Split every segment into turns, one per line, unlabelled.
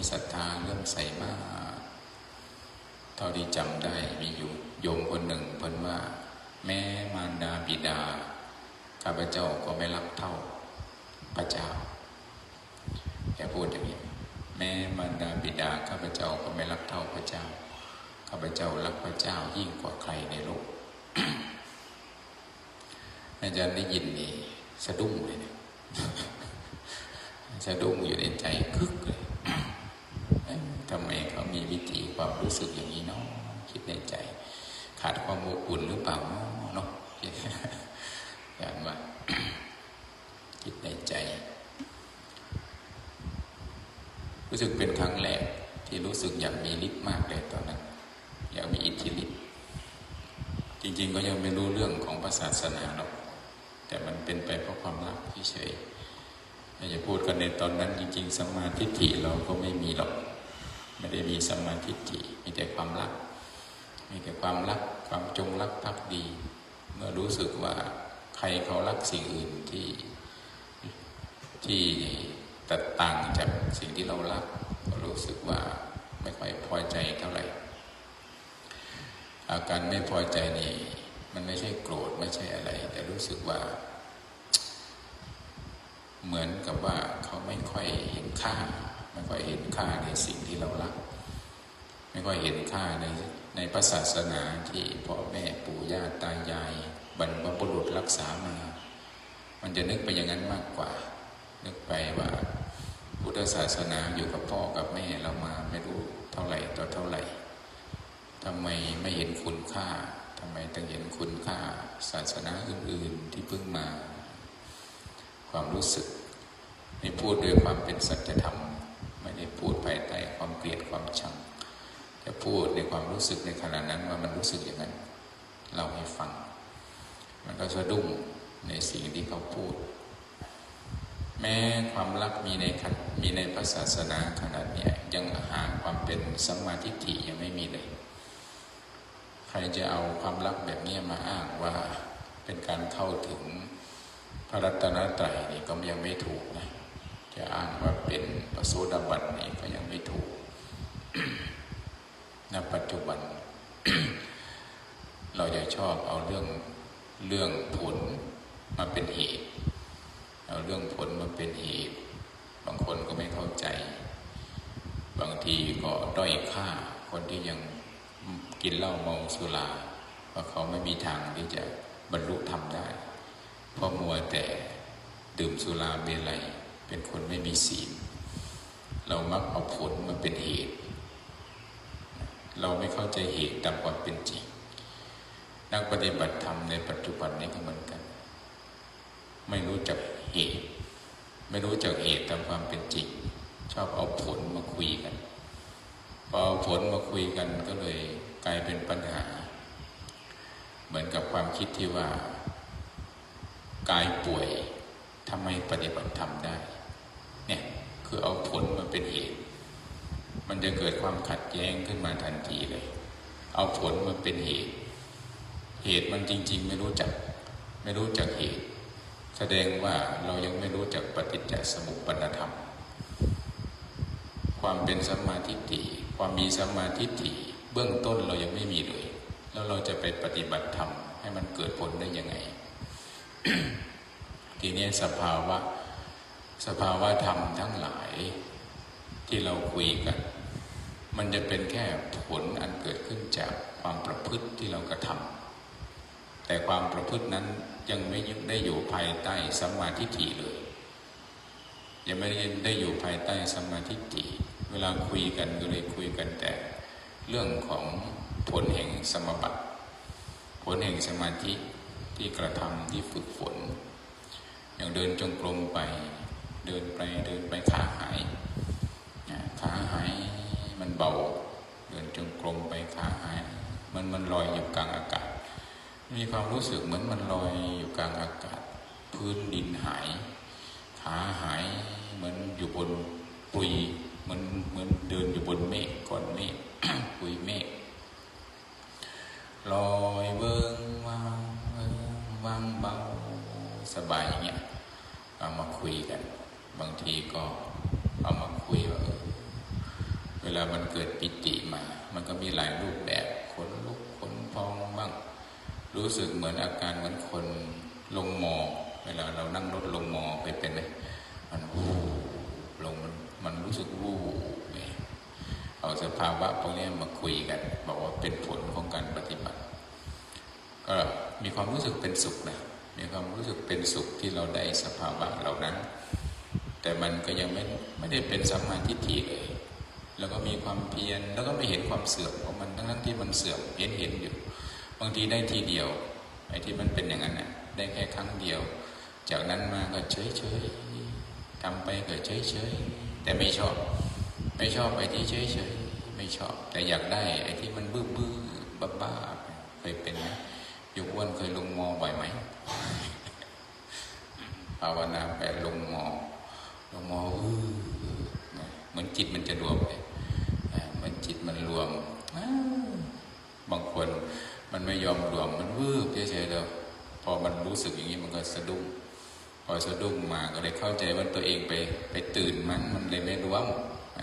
มีศรัทธาเริ่อมใสมาก เท่าที่จำได้มีอยู่โยมคนหนึ่งเพิ่นว่า แม่มารดาบิดาข้าพเจ้าก็ไม่รักเท่าพระเจ้าแกพูดอย่างนี้แม่มารดาบิดาข้าพเจ้าก็ไม่รักเท่าพระเจ้าข้าพเจ้ารักพระเจ้ายิ่งกว่าใครในโลกอาจารย์ได้ยินนี่สะดุ้งเลยเนี่ยสะดุ้งอยู่ในใจคึกเลย เอ๊ะทำไมเขามีวิธี ความรู้สึกอย่างนี้เนาะคิดในใจ ขาดความอบอุ่นหรือเปล่าเนาะเนาะอย่างว่าคิดในใจ รู้สึกเป็นครั้งแรกที่รู้สึกอยากมีฤทธิ์มากเลยตอนนั้นอยากมีอิทธิฤทธิ์จริง ๆ ก็ยังไม่รู้เรื่องของศาสนาหรอกแต่มันเป็นไปเพราะความรักเฉยๆถ้าจะพูดกันในตอนนั้นจริง ๆสมมาทิฏฐิเราก็ไม่มีหรอก ไม่ได้มีสมมาทิฏฐิมีแต่ความรัก มีแต่ความรักความจงรักภักดี เมื่อรู้สึกว่าใครเขารักสิ่งอื่นที่ที่แตกต่างจากสิ่งที่เรารักก็รู้สึกว่าไม่ค่อยพอใจเท่าไหร่ อาการไม่พอใจนี่มันไม่ใช่โกรธไม่ใช่อะไร แต่รู้สึกว่า เหมือนกับว่าเขาไม่ค่อยเห็นค่า ไม่ค่อยเห็นค่าในสิ่งที่เรารัก ไม่ค่อยเห็นค่าในในพระศาสนาที่พ่อแม่ปู่ย่าตายาย บรรพบุรุษรักษามา มันจะนึกไปอย่างนั้นมากกว่า นึกไปว่า พุทธศาสนาอยู่กับพ่อกับแม่เรามาไม่รู้เท่าไหร่ต่อเท่าไหร่ทำไมไม่เห็นคุณค่าทำไมต้องเห็นคุณค่าศาสนาอื่น ๆที่เพิ่งมา ความรู้สึกนี่พูดด้วยความเป็นสัจธรรม ไม่ได้พูดภายใต้ความเกลียดความชังแต่พูดในความรู้สึกในขณะนั้นว่ามันรู้สึกอย่างนั้น เราให้ฟัง มันก็สะดุ้งในสิ่งที่เขาพูด แม้ความรักมีในมีในพระศาสนาขนาดเนี้ยยังหาความเป็นสัมมาทิฏฐิยังไม่มีเลย ใครจะเอาความรักแบบนี้มาอ้างว่าเป็นการเข้าถึงพระรัตนตรัยนี่ก็ยังไม่ถูกนะ จะอ้างว่าเป็นพระโสดาบันนี่ก็ยังไม่ถูกณปัจจุบัน เราจะชอบเอาเรื่องเรื่องผลมาเป็นเหตุเอาเรื่องผลมาเป็นเหตุบางคนก็ไม่เข้าใจ บางทีก็ด้อยค่า คนที่ยังกินเหล้าเมาสุราเพราะเขาไม่มีทางที่จะบรรลุธรรมได้ เพราะมัวแต่ดื่มสุราเมลัย เป็นคนไม่มีศีล เรามักเอาผลมาเป็นเหตุ เราไม่เข้าใจเหตุตามความเป็นจริง นักปฏิบัติธรรมในปัจจุบันนี้ก็เหมือนกัน ไม่รู้จักเหตุ ไม่รู้จักเหตุตามความเป็นจริง ชอบเอาผลมาคุยกัน พอเอาผลมาคุยกันก็เลยกลายเป็นปัญหา เหมือนกับความคิดที่ว่ากายป่วยทำไมปฏิบัติธรรมได้ เนี่ยคือเอาผลมาเป็นเหตุ มันจะเกิดความขัดแย้งขึ้นมาทันทีเลย เอาผลมาเป็นเหตุ เหตุมันจริง ๆ ไม่รู้จัก ไม่รู้จักเหตุ แสดงว่าเรายังไม่รู้จักปฏิจจสมุปบาทธรรม ความเป็นสัมมาทิฏฐิความมีสัมมาทิฏฐิเบื้องต้นเรายังไม่มีเลย แล้วเราจะไปปฏิบัติธรรมให้มันเกิดผลได้ยังไง ทีนี้สภาวะ สภาวะธรรมทั้งหลายที่เราคุยกัน มันจะเป็นแค่ผลอันเกิดขึ้นจากความประพฤติที่เรากระทำแต่ความประพฤตินั้นยังไม่ได้อยู่ภายใต้สัมมาทิฏฐิเลย ยังไม่ได้อยู่ภายใต้สัมมาทิฏฐิเวลาคุยกันก็เลยคุยกันแต่ เรื่องของผลแห่งสมบัติ ผลแห่งสมาธิที่กระทำที่ฝึกฝน อย่างเดินจงกรมไป เดินไปเดินไปขาหายขาหายมันเบา เดินจงกรมไปขาหาย มันมันลอยอยู่กลางอากาศ มีความรู้สึกเหมือนมันลอยอยู่กลางอากาศ พื้นดินหาย ขาหายเหมือนอยู่บนปุยเหมือนเหมือนเดินอยู่บนเมฆก้อนเมฆปุยเมฆลอยเบิ้งว่างเบิ้งวางเบาสบายอย่างเงี้ยเอามาคุยกัน บางทีก็เอามาคุยว่าเออามันเกิดปิติมา มันก็มีหลายรูปแบบขนลุกขนพองบ้าง รู้สึกเหมือนอาการเหมือนคนลงหมอ เวลาเรานั่งรถลงหมอไปเป็นไหมมันวูบลงมันมันรู้สึกวูบเนี่ยเอาสภาวะพวกนี้มาคุยกันบอกว่าเป็นผลของการปฏิบัติ ก็มีความรู้สึกเป็นสุขนะมีความรู้สึกเป็นสุขที่เราได้สภาวะเหล่านั้น แต่มันก็ยังไม่ไม่ได้เป็นสัมมาทิฏฐิเลย แล้วก็มีความเพียรแล้วก็ไม่เห็นความเสื่อมของมันทั้งนั้นที่มันเสื่อมเห็นเห็นอยู่ บางทีได้ทีเดียวไอ้ที่มันเป็นอย่างนั้นน่ะได้แค่ครั้งเดียว จากนั้นมาก็เฉยเฉยทำไปก็เฉยเฉยแต่ไม่ชอบ ไม่ชอบไอ้ที่เฉยเฉยไม่ชอบ แต่อยากได้ไอ้ที่มันบื้อบื้อบ้าบ้าเคยเป็นไหมยุคอ้วนเคยลงมอบ่อยไหมภาวนาไปลลง มออื้อเหมือนจิตมันจะรวมเลยเหมือนจิตมันรวม บางคนมันไม่ยอมรวมมันวืบเฉยๆแล้วพอมันรู้สึกอย่างนี้มันก็สะดุ้งพอสะดุ้งมาก็เลยเข้าใจว่าตัวเองไปไปตื่นมันมันเลยไม่รวม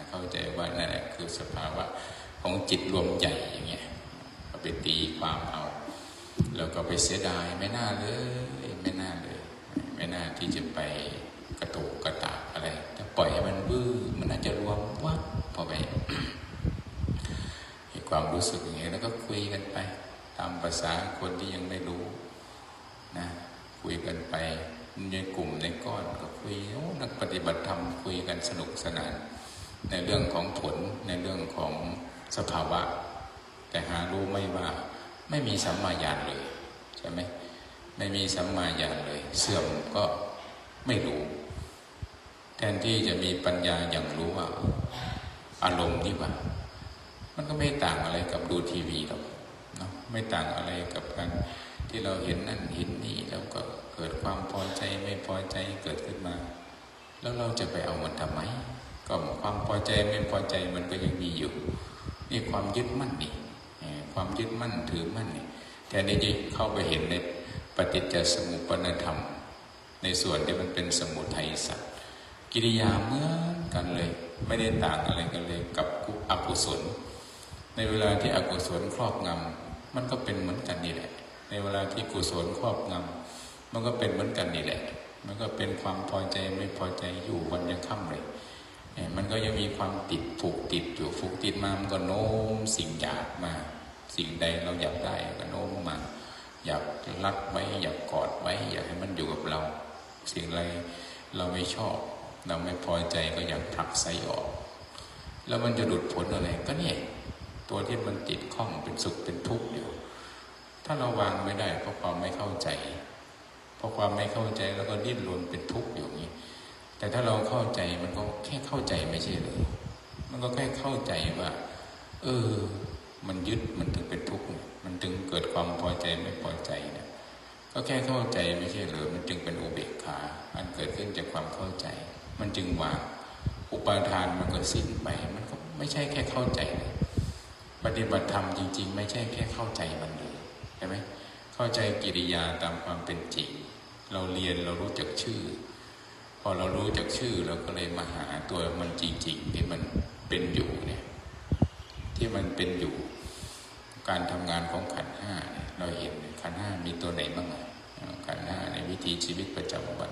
เข้าใจว่านั่นแหละคือสภาวะของจิตรวมใหญ่อย่างเงี้ยไปตีความเอา แล้วก็ไปเสียดายไม่น่าเลย ไม่น่าเลย ไม่น่าที่จะไป กระตุกกระตากอะไรถ้าปล่อยให้มันบื้อมันอาจจะรวมวัดพอไปความรู้สึกอย่างเงี้ยแล้วก็คุยกันไป ตามภาษาคนที่ยังไม่รู้นะคุยกันไปในกลุ่มในก้อนก็คุยโอ้นักปฏิบัติธรรมคุยกันสนุกสนาน ในเรื่องของผลในเรื่องของสภาวะ แต่หารู้ไม่ว่าไม่มีสัมมาญาณเลยใช่ไหมไม่มีสัมมาญาณเลย เสื่อมก็ไม่รู้ แทนที่จะมีปัญญาอย่างรู้ว่า อารมณ์นี่ว่า มันก็ไม่ต่างอะไรกับดูทีวีหรอกเนาะไม่ต่างอะไรกับการที่เราเห็นนั่นเห็นนี่แล้วก็เกิดความพอใจไม่พอใจเกิดขึ้นมา แล้วเราจะไปเอามันทำไมก็ความพอใจไม่พอใจมันก็ยังมีอยู่ นี่ความยึดมั่นนี่ความยึดมั่นถือมั่นนี่แทนที่จะเข้าไปเห็นในปฏิจจสมุปนธรรม ในส่วนที่มันเป็นสมุทัยสัตว์ กิริยาเหมือนกันเลย ไม่ได้ต่างอะไรกันเลยกับอกุศล ในเวลาที่อกุศลครอบงำมันก็เป็นเหมือนกันนี่แหละ ในเวลาที่กุศลครอบงำมันก็เป็นเหมือนกันนี่แหละ มันก็เป็นความพอใจไม่พอใจอยู่วันยังค่ำเลยมันก็ยังมีความติดผูกติดอยู่ผูกติดมามันก็โน้มสิ่งอยากมา สิ่งใดเราอยากได้ก็โน้มมา อยากรัดไว้อยากกอดไว้ อยากให้มันอยู่กับเรา สิ่งอะไรเราไม่ชอบ เราไม่พอใจก็อยากผลักไสออก แล้วมันจะหลุดพ้นอะไรก็เนี่ยตัวที่มันติดข้องเป็นสุขเป็นทุกข์อยู่ ถ้าเราวางไม่ได้เพราะความไม่เข้าใจ เพราะความไม่เข้าใจแล้วก็ดิ้นรนเป็นทุกข์อยู่นี้ แต่ถ้าเราเข้าใจมันก็แค่เข้าใจไม่ใช่เลยมันก็แค่เข้าใจว่า เออ มันยึดมันถึงเป็นทุกข์ มันถึงเกิดความพอใจไม่พอใจเนี่ย ก็แค่เข้าใจไม่ใช่หรือมันจึงเป็นอุเบกขา อันเกิดขึ้นจากความเข้าใจ มันจึงวางอุปาทานมันก็สิ้นไปมันก็ไม่ใช่แค่เข้าใจเลยปฏิบัติธรรมจริง ๆ ไม่ใช่แค่เข้าใจมันเลยใช่ไหมเข้าใจกิริยาตามความเป็นจริง เราเรียนเรารู้จักชื่อ พอเรารู้จักชื่อเราก็เลยมาหาตัวมันจริง ๆ ที่มันเป็นอยู่เนี่ยที่มันเป็นอยู่ การทำงานของขันห้าเนี่ยเราเห็นขันห้ามีตัวไหนบ้างขันห้าในวิถีชีวิตประจำวัน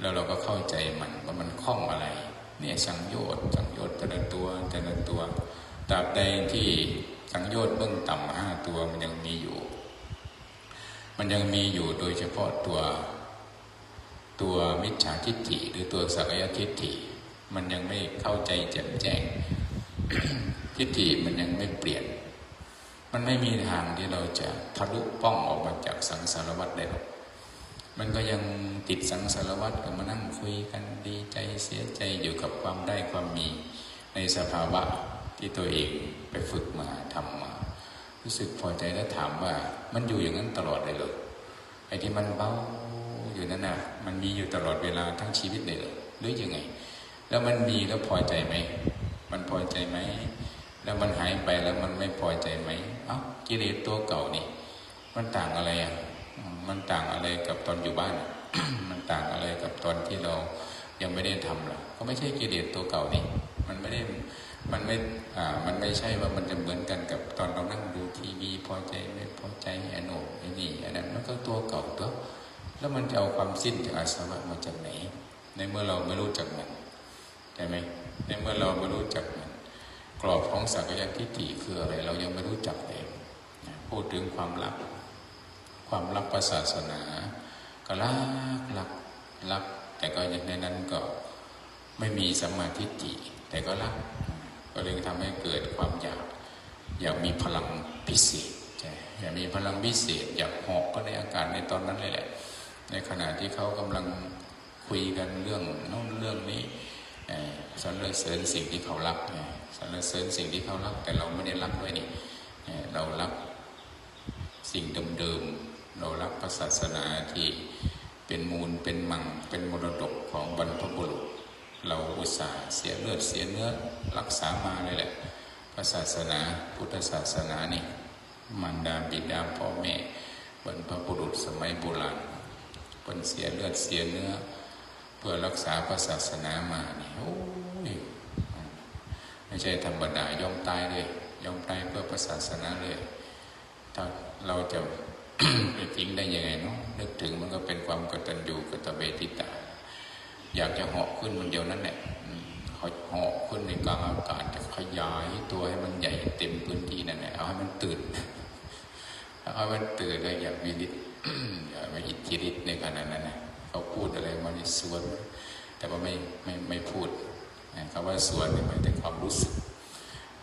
แล้วเราก็เข้าใจมันว่ามันคล้องอะไร เนี่ยสังโยชน์สังโยชน์แต่ละตัวแต่ละตัวตราบใดที่สังโยชน์เบื้องต่ำห้าตัวมันยังมีอยู่ มันยังมีอยู่โดยเฉพาะตัวตัวมิจฉาทิฏฐิหรือตัวสักยทิฏฐิ มันยังไม่เข้าใจแจ่มแจ้งทิฏฐิมันยังไม่เปลี่ยน มันไม่มีทางที่เราจะทะลุป้องออกมาจากสังสารวัฏได้หรอก มันก็ยังติดสังสารวัฏก็มานั่งคุยกันดีใจเสียใจอยู่กับความได้ความมีในสภาวะที่ตัวเองไปฝึกมาทำมา รู้สึกพอใจแล้วถามว่า มันอยู่อย่างนั้นตลอดเลยหรอไอ้ที่มันเบาอยู่นั่นน่ะ มันมีอยู่ตลอดเวลาทั้งชีวิตเลยหรอหรือยังไง แล้วมันมีแล้วพอใจไหมมันพอใจไหมแล้วมันหายไปแล้วมันไม่พอใจไหมเอ้ากิเลสตัวเก่านี่ มันต่างอะไรอะ มันต่างอะไรกับตอนอยู่บ้าน มันต่างอะไรกับตอนที่เรายังไม่ได้ทำหรอก็ไม่ใช่กิเลสตัวเก่านี่มันไม่ได้มันไม่อ่ามันไม่ใช่ว่ามันจะเหมือนกันกับตอนเรานั่งดูทีวีพอใจไม่พอใจไอ้โน่นไอ้นี่อันนั้นมันก็ตัวเก่าตัวแล้วมันจะเอาความสิ้นจากอาสวะมาจากไหน ในเมื่อเราไม่รู้จักมันใช่ไหมในเมื่อเราไม่รู้จักมัน กรอบของสักยทิฏฐิคืออะไร เรายังไม่รู้จักเลยพูดถึงความลับ ความลับศาสนา ก็ลักลักลัก แต่ก็ย่างในนั้นก็ไม่มีสัมมาทิฏฐิแต่ก็รัก ก็เลยทำให้เกิดความอยาก อยากมีพลังพิเศษอยากมีพลังพิเศษ อยากหาะก็ในอากาศในตอนนั้นเลยแหละ ในขณะที่เขากำลังคุยกันเรื่องโน้นเรื่องนี้สรรเสริญสิ่งที่เขารักสรรเสริญสิ่งที่เขารัก แต่เราไม่ได้รักด้วยนี่เอ่อเรารักสิ่งเดิมๆ เรารักพระศาสนาที่เป็นมูลเป็นมังเป็นมรดกของบรรพบุรุษ เราอุตส่าห์เสียเลือดเสียเนื้อรักษามาเลยแหละพระศาสนาพุทธศาสนานี่มารดาบิดาพ่อแม่บรรพบุรุษสมัยโบราณเป็นเสียเลือดเสียเนื้อ เพื่อรักษาพระศาสนามานี่โอ้ยไม่ใช่ธรรมดายอมตายเลยยอมตายเพื่อพระศาสนาเลยถ้าเราจะ ไปทิ้งได้ยังไงเนาะนึกถึงมันก็เป็นความกตัญญูกตเวทิตา อยากจะเหาะขึ้นมันเดียวนั้นแหละเขาเหาะขึ้นในกลางอากาศจะขยายตัวให้มันใหญ่เต็มพื้นที่นั่นแหละเอาให้มันตื่นเอาให้มันตื่นเลยอยากมีฤทธิ์อยากมีอิทธิฤทธิ์ในขณะนั้นนะเขาพูดอะไรมาในสวน แต่ว่าไม่ไม่ไม่พูดนะคำว่าสวนเนี่ยหมายถึงความรู้สึก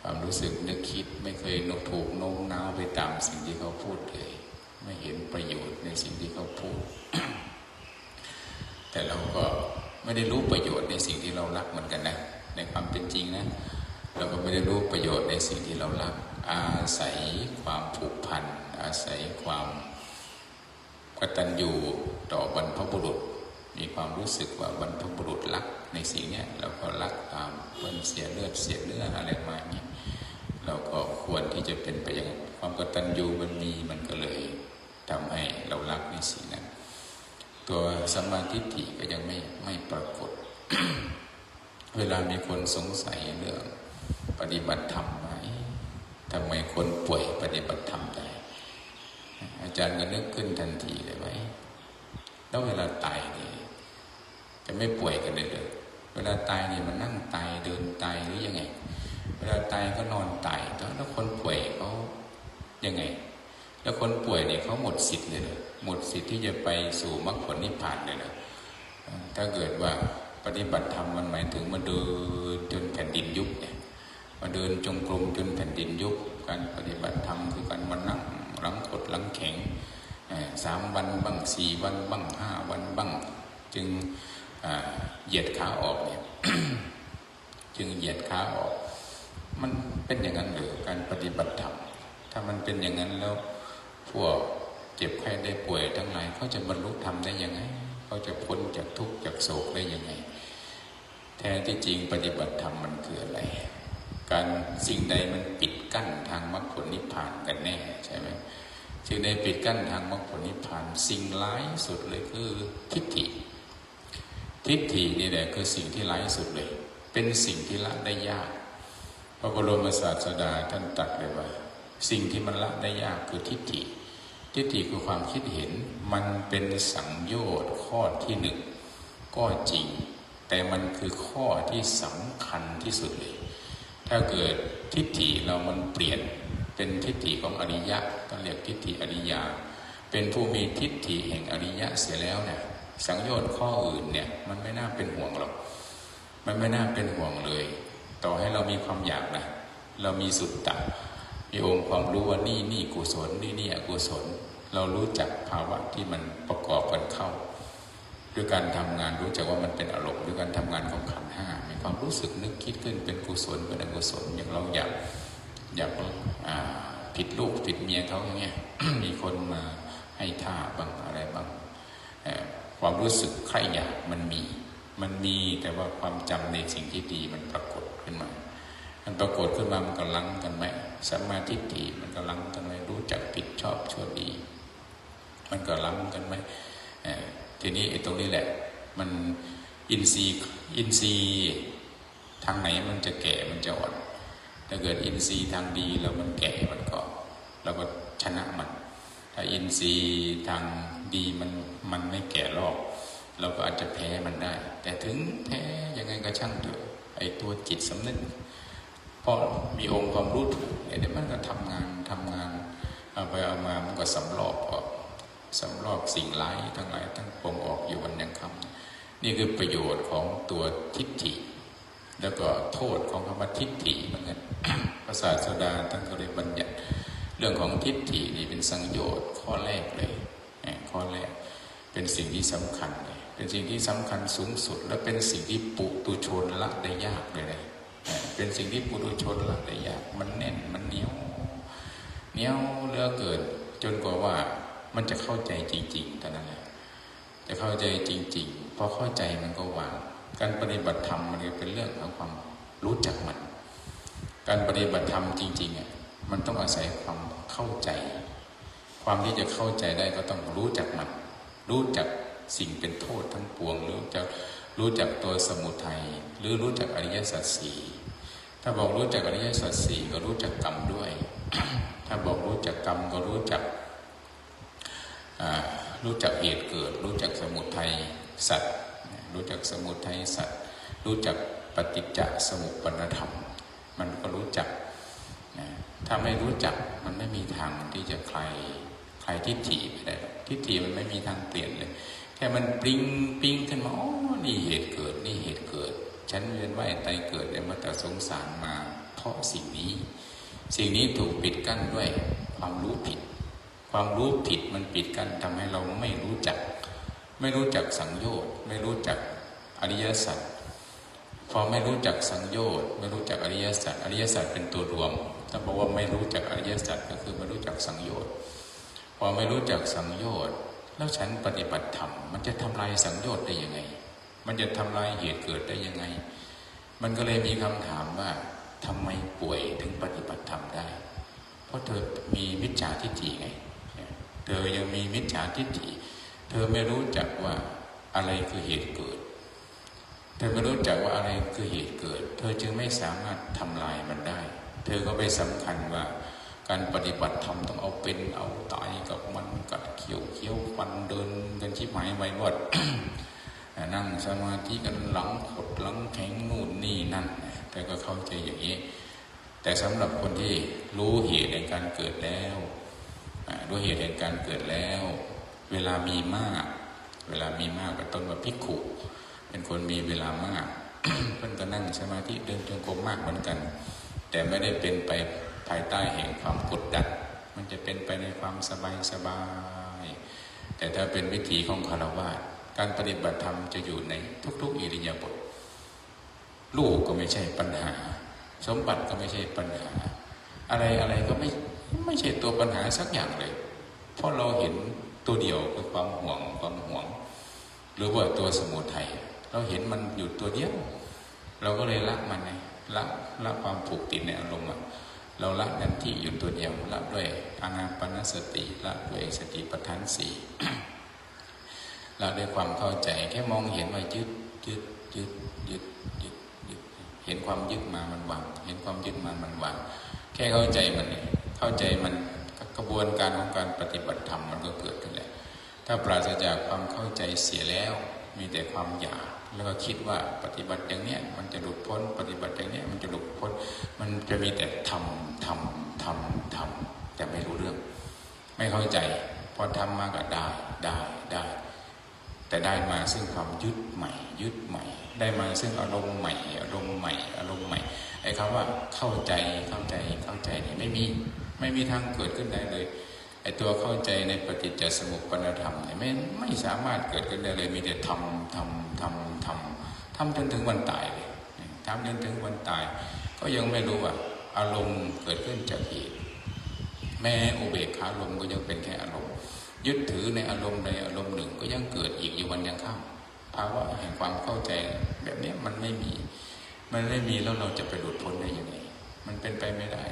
ความรู้สึกนึกคิดไม่เคยนกถูกโน้มน้าวไปตามสิ่งที่เขาพูดเลย ไม่เห็นประโยชน์ในสิ่งที่เขาพูด แต่เราก็ไม่ได้รู้ประโยชน์ในสิ่งที่เรารักเหมือนกันนะ ในความเป็นจริงนะ เราก็ไม่ได้รู้ประโยชน์ในสิ่งที่เรารัก อาศัยความผูกพัน อาศัยความกตัญญูต่อบรรพบุรุษ มีความรู้สึกว่าบรรพบุรุษรักในสิ่งนี้เราก็รักตามเพิ่นเสียเลือดเสียเนื้ออะไรมาอย่างนี้เราก็ควรที่จะเป็นไปอย่างความกตัญญูมันมีมันก็เลย ทำให้เรารักในสิ่งนั้น ตัวสมมาทิฏฐิก็ยังไม่ไม่ปรากฏ เวลามีคนสงสัยเรื่องปฏิบัติธรรมไหมทำไมคนป่วยปฏิบัติธรรมได้อาจารย์ก็นึกขึ้นทันทีเลยไหมแล้วเวลาตายนี่จะไม่ป่วยกันเลยเลยเวลาตายนี่มันนั่งตายเดินตายหรือยังไง เวลาตายก็นอนตายแล้วคนป่วยเขายังไง แล้วคนป่วยเนี่ยเขาหมดสิทธิ์เลยเลยหมดสิทธิ์ที่จะไปสู่มรรคผลนิพพานเลยนะถ้าเกิดว่าปฏิบัติธรรมมันหมายถึงมาเดินจนแผ่นดินยุบเนี่ยมาเดินจงกรมจนแผ่นดินยุบการปฏิบัติธรรมคือการมานั่งหลังกดหลังแข็งสามวันบ้างสี่วันบ้างห้าวันบ้าง จึงเหยียดขาออกเนี่ยจึงเหยียดขาออก มันเป็นอย่างนั้นหรือการปฏิบัติธรรมถ้ามันเป็นอย่างนั้นแล้ว พวกเจ็บไข้ได้ป่วยทั้งหลายเขาจะบรรลุธรรมได้ยังไงเขาจะพ้นจากทุกข์จากโศกได้ยังไง แท้ที่จริงปฏิบัติธรรมมันคืออะไร การสิ่งใดมันปิดกั้นทางมรรคผลนิพพานกันแน่ใช่ไหมสิ่งใดปิดกั้นทางมรรคผลนิพพานสิ่งร้ายสุดเลยคือทิฏฐิ ทิฏฐินี่แหละคือสิ่งที่ร้ายสุดเลย เป็นสิ่งที่ละได้ยาก พระบรมศาสดาท่านตรัสเลยว่า สิ่งที่มันละได้ยากคือทิฏฐิ ทิฏฐิคือความคิดเห็น มันเป็นสังโยชน์ข้อที่หนึ่งก็จริง แต่มันคือข้อที่สำคัญที่สุดเลย ถ้าเกิดทิฏฐิเรามันเปลี่ยนเป็นทิฏฐิของอริยะต้องเรียกทิฏฐิอริยา เป็นผู้มีทิฏฐิแห่งอริยะเสียแล้วเนี่ยสังโยชน์ข้ออื่นเนี่ยมันไม่น่าเป็นห่วงหรอก มันไม่น่าเป็นห่วงเลย ต่อให้เรามีความอยากนะ เรามีสุดตะ มีองค์ความรู้ว่านี่นี่กุศลนี่นี่อกุศล เรารู้จักภาวะที่มันประกอบกันเข้า ด้วยการทำงานรู้จักว่ามันเป็นอารมณ์ด้วยการทำงานของขันห้ามีความรู้สึกนึกคิดขึ้นเป็นกุศลเป็นอกุศลอย่างเราอยากอยากผิดลูกผิดเมียเขาอย่างเงี้ยมีคนมาให้ท่าบางอะไรบางความรู้สึกใครอยากมันมี มันมีแต่ว่าความจำในสิ่งที่ดีมันปรากฏขึ้นมา มันปรากฏขึ้นมามันก็ลังกันไหมสัมมาทิฏฐิมันก็ลังกันไหมรู้จักผิดชอบชั่วดี มันก็ลังกันไหมทีนี้ไอ้ตรงนี้แหละ มันอินทรีย์อินทรีย์ทางไหนมันจะแก่มันจะอ่อนถ้าเกิดอินทรีย์ทางดีแล้วมันแก่มันก็เราก็ชนะมัน ถ้าอินทรีย์ทางดีมันมันไม่แก่รอบเราก็อาจจะแพ้มันได้ แต่ถึงแพ้ยังไงก็ช่างเถอะไอ้ตัวจิตสำนึก เพราะมีองค์ความรู้ถูกเนี่ยเดี๋ยวมันก็ทำงานทำงานเอาไปเอามามันก็สำรอกออกสำรอกสิ่งร้ายทั้งหลายทั้งปวงออกอยู่วันยังคำนี่คือประโยชน์ของตัวทิฏฐิ แล้วก็โทษของคำว่าทิฏฐิเหมือนกันภาษาสดาท่านก็เลยบัญญัติเรื่องของทิฏฐินี่เป็นสังโยชน์ข้อแรกเลยข้อแรกเป็นสิ่งที่สำคัญเลยเป็นสิ่งที่สำคัญสูงสุด และเป็นสิ่งที่ปุตุชนละได้ยากเลยนะ เป็นสิ่งที่ปุตุชนหละได้ยากมันแน่นมันเหนียวเหนียวเลือเกินจนกว่าว่ามันจะเข้าใจจริงๆเท่านั้นแหละจะเข้าใจจริงๆพอเข้าใจมันก็วางการปฏิบัติธรรมมันเป็นเรื่องของความรู้จักมัน การปฏิบัติธรรมจริงๆอะมันต้องอาศัยความเข้าใจ ความที่จะเข้าใจได้ก็ต้องรู้จักมัน รู้จักสิ่งเป็นโทษทั้งปวง รู้จักรู้จักตัวสมุทัยหรือรู้จักอริยสัจสี่ ถ้าบอกรู้จักอริยสัจสี่ก็รู้จักกรรมด้วย ถ้าบอกรู้จักกรรมก็รู้จักรู้จักเหตุเกิด รู้จักสมุทัยสัตว์ รู้จักสมุทัยสัตว์ รู้จักปฏิจจสมุปนธรรม มันก็รู้จักนะถ้าไม่รู้จักมันไม่มีทางที่จะใครใครทิฏฐิไปได้ทิฏฐิมันไม่มีทางเปลี่ยนเลย แค่มันปริงปิ้งขึ้นมาอ๋อนี่เหตุเกิดนี่เหตุเกิด ฉันเวียนว่ายตายเกิดในมาแต่สงสารมา เพราะสิ่งนี้ สิ่งนี้ถูกปิดกั้นด้วยความรู้ผิด ความรู้ผิดมันปิดกั้นทำให้เราไม่รู้จัก ไม่รู้จักสังโยชน์ไม่รู้จักอริยสัจพอไม่รู้จักสังโยชน์ไม่รู้จักอริยสัจอริยสัจเป็นตัวรวมถ้าบอกว่าไม่รู้จักอริยสัจก็คือไม่รู้จักสังโยชน์พอไม่รู้จักสังโยชน์แล้วฉันปฏิบัติธรรมมันจะทำลายสังโยชน์ได้ยังไง มันจะทำลายเหตุเกิดได้ยังไง มันก็เลยมีคำถามว่าทำไมป่วยถึงปฏิบัติธรรมได้ เพราะเธอมีมิจฉาทิฏฐิไง เธอยังมีมิจฉาทิฏฐิ เธอไม่รู้จักว่าอะไรคือเหตุเกิด เธอไม่รู้จักว่าอะไรคือเหตุเกิด เธอจึงไม่สามารถทำลายมันได้ เธอก็ไปสำคัญว่าการปฏิบัติธรรมต้องเอาเป็นเอาตายกับมันกัดเขียวเขี้ยวฟันเดินกันชิบหายไปหมด นั่งสมาธิกันหลังขดหลังแข็งนู่นนี่นั่น แต่ก็เข้าใจอย่างนี้ แต่สำหรับคนที่รู้เหตุในการเกิดแล้วรู้เหตุแห่งการเกิดแล้ว เวลามีมาก เวลามีมากเป็นต้นว่าพิกขุเป็นคนมีเวลามากเพิ่นก็นั่งสมาธิเดินจงกรมมากเหมือนกัน แต่ไม่ได้เป็นไปภายใต้แห่งความกดดันมันจะเป็นไปในความสบายสบาย แต่ถ้าเป็นวิถีของคารวะ การปฏิบัติธรรมจะอยู่ในทุกๆอิริยาบถลูกก็ไม่ใช่ปัญหา สมบัติก็ไม่ใช่ปัญหา อะไรอะไรก็ไม่ไม่ใช่ตัวปัญหาสักอย่างเลย เพราะเราเห็นตัวเดียวคือความห่วงความห่วง หรือว่าตัวสมุทัยเราเห็นมันอยู่ตัวเดียว เราก็เลยละมันไงละละความผูกติดในอารมณ์เราละนันที่อยู่ตัวเดียวละด้วยอานาปนสติละด้วยสติปัฏฐานสี่ ละด้วยความเข้าใจแค่มองเห็นว่ายึดยึดยึดยึดยึดยึดเห็นความยึดมามันวางเห็นความยึดมามันวางแค่เข้าใจมันเข้าใจมันกระบวนการของการปฏิบัติธรรมมันก็เกิดขึ้นแหล้วถ้าปราศจากความเข้าใจเสียแล้ว มีแต่ความอยากแล้วก็คิดว่าปฏิบัติอย่างเนี้ยมันจะหลุดพ้น ปฏิบัติอย่างเนี้ยมันจะหลุดพ้น มันจะมีแต่ทำทำทำทำแต่ไม่รู้เรื่อง ไม่เข้าใจ พอทำมาก็ได้ได้ได้ แต่ได้มาซึ่งความยึดใหม่ ยึดใหม่ ได้มาซึ่งอารมณ์ใหม่ อารมณ์ใหม่ อารมณ์ใหม่ไอ้คำว่าเข้าใจเข้าใจเข้าใจนี่ไม่มีไม่มีทางเกิดขึ้นได้เลยไอ้ตัวเข้าใจในปฏิจจสมุปปนธรรมเนี่ยไม่ไม่สามารถเกิดขึ้นได้เลยมีแต่ทำทำทำทำทำจนถึงวันตายเลยทำจนถึงวันตาย ก็ยังไม่รู้ว่าอารมณ์เกิดขึ้นจากเหตุแม้อุเบกขาลมก็ยังเป็นแค่อารมณ์ ยึดถือในอารมณ์ในอารมณ์หนึ่งก็ยังเกิดอีกอยู่วันยังข้ามภาวะแห่งความเข้าใจแบบนี้มันไม่มี มันไม่มีแล้วเราจะไปหลุดพ้นได้ยังไง มันเป็นไปไม่ได้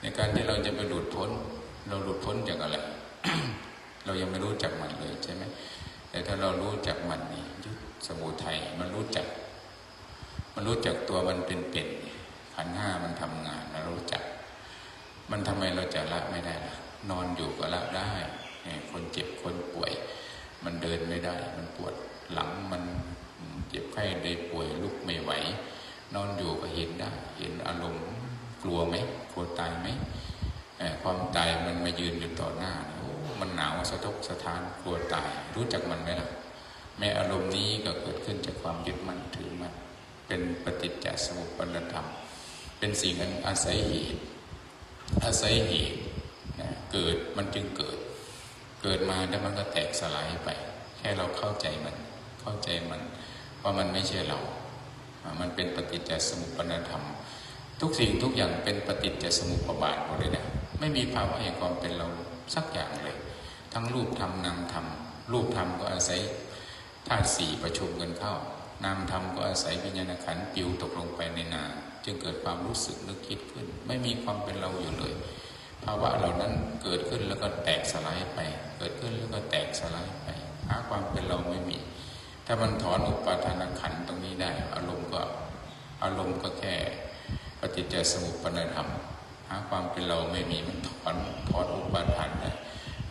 ในการที่เราจะไปหลุดพ้น เราหลุดพ้นจากอะไร เรายังไม่รู้จักมันเลยใช่ไหมแต่ถ้าเรารู้จักมันนี่ยึดสมุทัยมันรู้จัก มันรู้จักตัวมันเป็นๆขันห้ามันทำงานเรารู้จัก มันทำไมเราจะละไม่ได้ล่ะนอนอยู่ก็ละได้ คนเจ็บคนป่วย มันเดินไม่ได้ มันปวดหลังมันเจ็บไข้ได้ป่วยลุกไม่ไหว นอนอยู่ก็เห็นได้เห็นอารมณ์กลัวไหมกลัวตายไหมความตายมันมายืนอยู่ต่อหน้าโอ้มันหนาวสะทกสะท้านกลัวตาย รู้จักมันไหมล่ะแม้อารมณ์นี้ก็เกิดขึ้นจากความยึดมั่นถือมั่นเป็นปฏิจจสมุปบาทธรรม เป็นสิ่งอันอาศัยเหตุอาศัยเหตุนะเกิดมันจึงเกิด เกิดมาแล้วมันก็แตกสลายไป แค่เราเข้าใจมัน เข้าใจมันว่ามันไม่ใช่เรา มันเป็นปฏิจจสมุปบาทธรรม ทุกสิ่งทุกอย่างเป็นปฏิจจสมุปบาทหมดเลยนะไม่มีภาวะแห่งความเป็นเราสักอย่างเลย ทั้งรูปธรรมนามธรรมรูปธรรมก็อาศัยธาตุสี่ประชุมกันเข้านามธรรมก็อาศัยวิญญาณขันธ์ปิวตกลงไปในนา จึงเกิดความรู้สึกนึกคิดขึ้น ไม่มีความเป็นเราอยู่เลย ภาวะเหล่านั้นเกิดขึ้นแล้วก็แตกสลายไป เกิดขึ้นแล้วก็แตกสลายไปหาความเป็นเราไม่มี ถ้ามันถอนอุปาทานขันตรงนี้ได้ อารมณ์ก็อารมณ์ก็แค่ปฏิจจสมุปบาทธรรม หาความเป็นเราไม่มีมันถอนถอนอุปาทานได้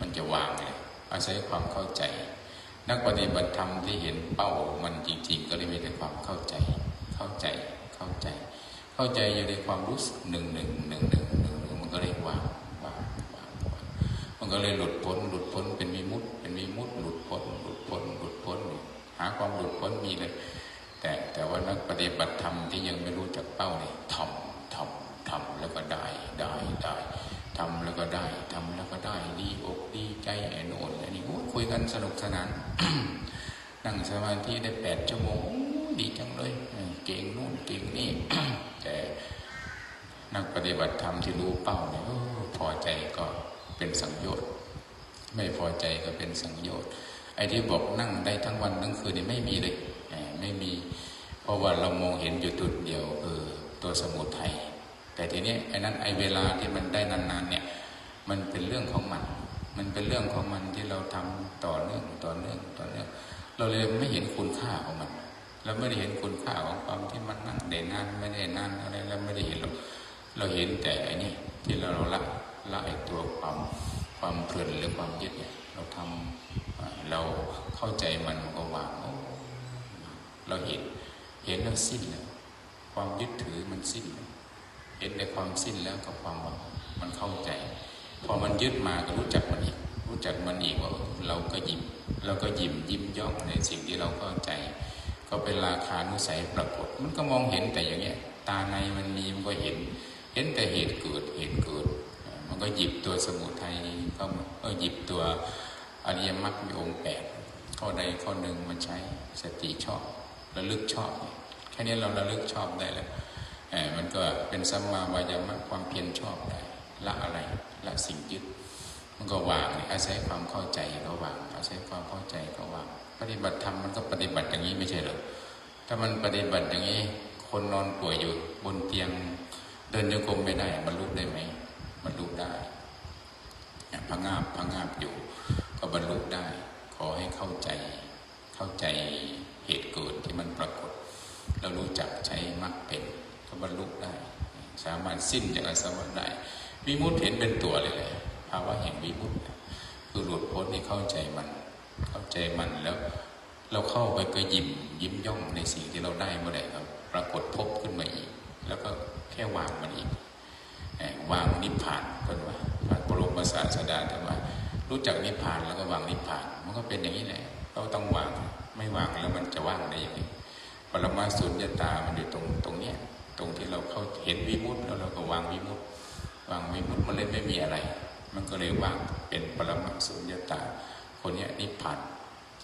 มันจะวางเลยอาศัยความเข้าใจ นักปฏิบัติธรรมที่เห็นเป้ามันจริง ๆ ก็เลยมีแต่ความเข้าใจ เข้าใจเข้าใจ เข้าใจอยู่ในความรู้สึกหนึ่งหนึ่งหนึ่งหนึ่งหนึ่งหนึ่งมันก็เลยวางวางวางวางมัน ก็เลยหลุดพ้น หลุดพ้นเป็นวิมุตเป็นวิมุตหลุดพ้น หลุดพ้น หลุดพ้น หาความหลุดพ้นมีเลย แต่แต่ว่านักปฏิบัติธรรมที่ยังไม่รู้จักเป้าเนี่ยทำทำทำแล้วก็ได้ได้ได้ทำแล้วก็ได้ทำแล้วก็ได้ดีอกดีใจไอ้โน่นไอ้นี่โอ้คุยกันสนุกสนานนั่งสมาธิได้แปดชั่วโมงดีจังเลยเก่งนู่นเก่งนี่แต่นักปฏิบัติธรรมที่รู้เป้าเนี่ยพอใจก็ เป็นสังโยชน์ ไม่พอใจก็เป็นสังโยชน์ ไอ้ที่บอกนั่งได้ทั้งวันทั้งคืนนี่ไม่มีเลยไม่มี เพราะว่าเรามองเห็นอยู่จุดเดียวเออตัวสมุทัยแต่ทีนี้ไอ้นั้นไอ้เวลาที่มันได้นานๆเนี่ยมันเป็นเรื่องของมัน มันเป็นเรื่องของมันที่เราทำต่อเนื่องต่อเนื่องต่อเนื่อง เราเลยไม่เห็นคุณค่าของมัน เราไม่ได้เห็นคุณค่าของความที่มันนั่งได้นานไม่ได้นานอะไรเราไม่ได้เห็นหรอกเราเห็นแต่อันนี้ที่เราละ ละไอตัวความความเพลินหรือความยึดเนี่ยเราทำอ่าเราเข้าใจมันก็วางเราเห็นเห็นแล้วสิ้นแล้วความยึดถือมันสิ้น เห็นในความสิ้นแล้วกับความวางมันเข้าใจ พอมันยึดมาก็รู้จักมันอีกรู้จักมันอีกว่าเราก็ยิ้มเราก็ยิ้มยิ้มย่องในสิ่งที่เราเข้าใจ ก็เป็นราคานุสัยปรากฏ มันก็มองเห็นแต่อย่างเงี้ยตาในมันมีมันก็เห็น เห็นแต่เหตุเกิดเหตุเกิด ก็หยิบตัวสมุทัยก็เออหยิบตัวอริยมรรคมีองค์แปดข้อใดข้อหนึ่งมันใช้สติชอบระลึกชอบ แค่นี้เราระลึกชอบได้แล้วเออมันก็เป็นสัมมาวายามะความเพียรชอบได้ละอะไรละสิ่งยึด มันก็วางอาศัยความเข้าใจก็วางอาศัยความเข้าใจก็วางปฏิบัติธรรมมันก็ปฏิบัติอย่างนี้ไม่ใช่หรอถ้ามันปฏิบัติอย่างนี้คนนอนป่วยอยู่บนเตียงเดินโยกมไม่ได้บรรลุได้ไหม บรรลุได้พังงาบพังงาบอยู่ ก็บรรลุได้ ขอให้เข้าใจ เข้าใจเหตุเกิดที่มันปรากฏ เรารู้จักใช้มรรคเป็นก็บรรลุได้ สามารถสิ้นจากอาสวะได้วิมุติเห็นเป็นตัวเลยเลยภาวะแห่งวิมุติคือหลุดพ้นที่เข้าใจมัน เข้าใจมันแล้ว เราเข้าไปก็ยิ้มยิ้มย่องในสิ่งที่เราได้เมื่อไหร่ครับ ปรากฏพบขึ้นมาอีก แล้วก็แค่วางมันอีก วางนิพพานเป็นว่าพระบรมศาสดาแต่ว่า รู้จักนิพพานแล้วก็วางนิพพาน มันก็เป็นอย่างนี้แหละเราต้องวางไม่วางแล้วมันจะว่างได้ยังไงปรมาสุญญตามันอยู่ตรงตรงเนี้ยตรงที่เราเข้าเห็นวิมุตติแล้วเราก็วางวิมุตติวางวิมุตติมันเลยไม่มีอะไร มันก็เลยว่างเป็นปรมาสุญญตา คนเนี้ยนิพพาน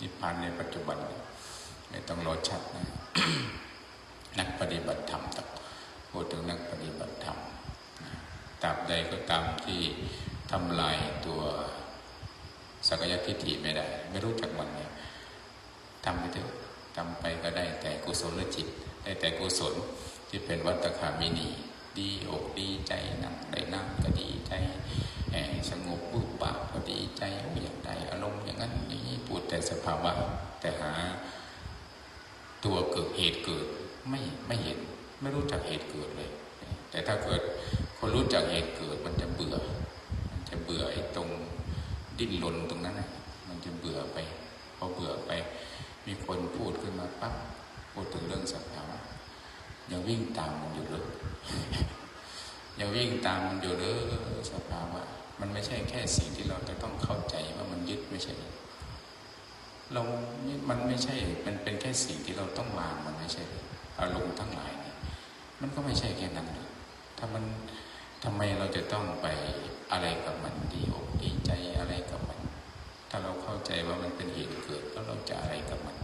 นิพพานในปัจจุบันไม่ต้องรอชัดนะนักปฏิบัติธรรมต้องพูดถึงนักปฏิบัติธรรม ตราบใดก็ตามที่ทำลายตัวสักยทิฏฐิไม่ได้ ไม่รู้จักมันเนี่ยทำไปเถอะทำไปก็ได้แต่กุศลจิต ได้แต่กุศลที่เป็นวัตคามินีดีอกดีใจนั่งได้นั่งก็ดีใจแหมสงบปุ๊บปากก็ดีใจโอ้ยอย่างใดอารมณ์อย่างนั้นอย่างนี้พูดแต่สภาวะ แต่หาตัวเกิดเหตุเกิดไม่ไม่เห็น ไม่รู้จักเหตุเกิดเลย แต่ถ้าเกิด คนรู้จักเหตุเกิดมันจะเบื่อ มันจะเบื่อไอ้ตรงดิ้นรนตรงนั้นนะมันจะเบื่อไป พอเบื่อไป มีคนพูดขึ้นมาปั๊บพูดถึงเรื่องสภาวะยังวิ่งตามมันอยู่เลยยังวิ่งตามมันอยู่เลยสภาวะมันไม่ใช่แค่สิ่งที่เราจะต้องเข้าใจว่ามันยึดไม่ใช่เรา มันไม่ใช่ มันเป็นแค่สิ่งที่เราต้องวางมันไม่ใช่ อารมณ์ทั้งหลายนี่มันก็ไม่ใช่แค่นั้น ถ้ามัน ทำไมเราจะต้องไปอะไรกับมันดีอกดีใจอะไรกับมัน ถ้าเราเข้าใจว่ามันเป็นเหตุเกิดแล้วเราจะอะไรกับมัน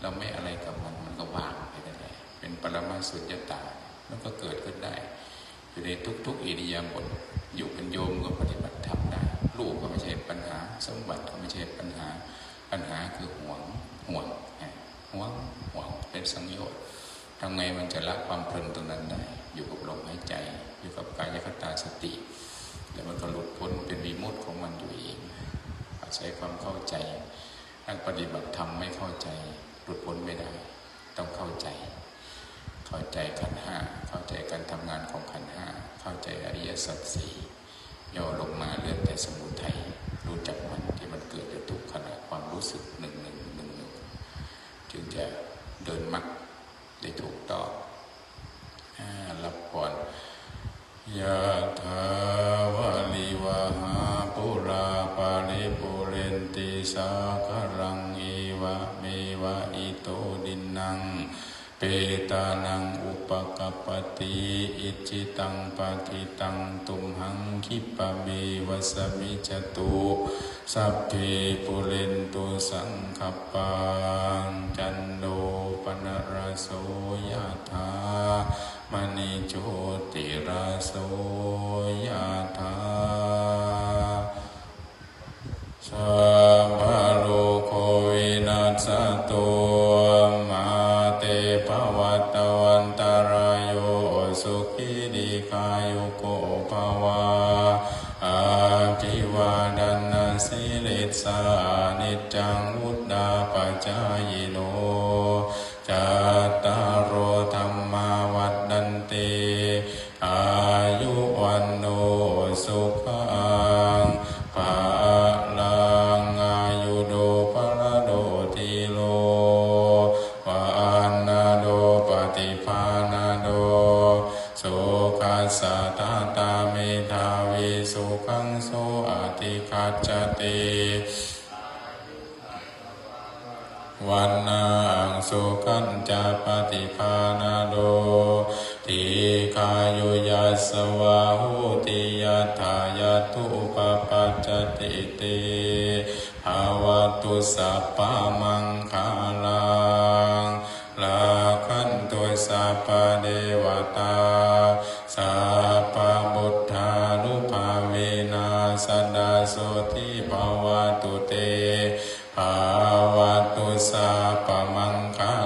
เราไม่อะไรกับมันมันก็วางไปนั่นแหละเป็นปรมาสุญญตามันก็เกิดขึ้นได้ อยู่ในทุกๆอิริยาบถอยู่เป็นโยมก็ปฏิบัติธรรมได้ลูกก็ไม่ใช่ปัญหา สมบัติก็ไม่ใช่ปัญหา ปัญหาคือห่วงห่วงนห่วงห่วงเป็นสังโยชน์ทำไงมันจะละความเพลินตรงนั้นได้ อยู่กับลมหายใจ อยู่กับกายคตาสติ แล้วมันก็หลุดพ้นเป็นวิมุตของมันอยู่เองอาศัยความเข้าใจนักปฏิบัติธรรมไม่เข้าใจ หลุดพ้นไม่ได้ ต้องเข้าใจ เข้าใจขันห้าเข้าใจการทำงานของขันห้าเข้าใจอริยสัจสี่ย่อลงมาเหลือแต่สมุทัยรู้จักมันที่มันเกิดในทุกขณะความรู้สึกหนึ่งหนึ่งหนึ่งหนึ่งจึงจะเดินมักได้ถูกต้องอ่ารับพร ยะถาวาลิวาหาปุราปาริปุเรนติสาครังเอวะเมวะอิโตดินัง เปตานังอุปกปปติอิจิตังปฏิตังตุมหังคิปะเมวะสมิจตุสัพเพปุเรนตุสังคปังจันโดปนรโสยธา มณีโชติราโสยธาสัพพะโลกโควินาสสตุ สุขันจะปฏิภาณโดติกายุยัสวาหุติยัตายาตุปปัจจติติภาวตุสัพพมังคาลังลาขันตุสัพเดวตา สัพพะมังคา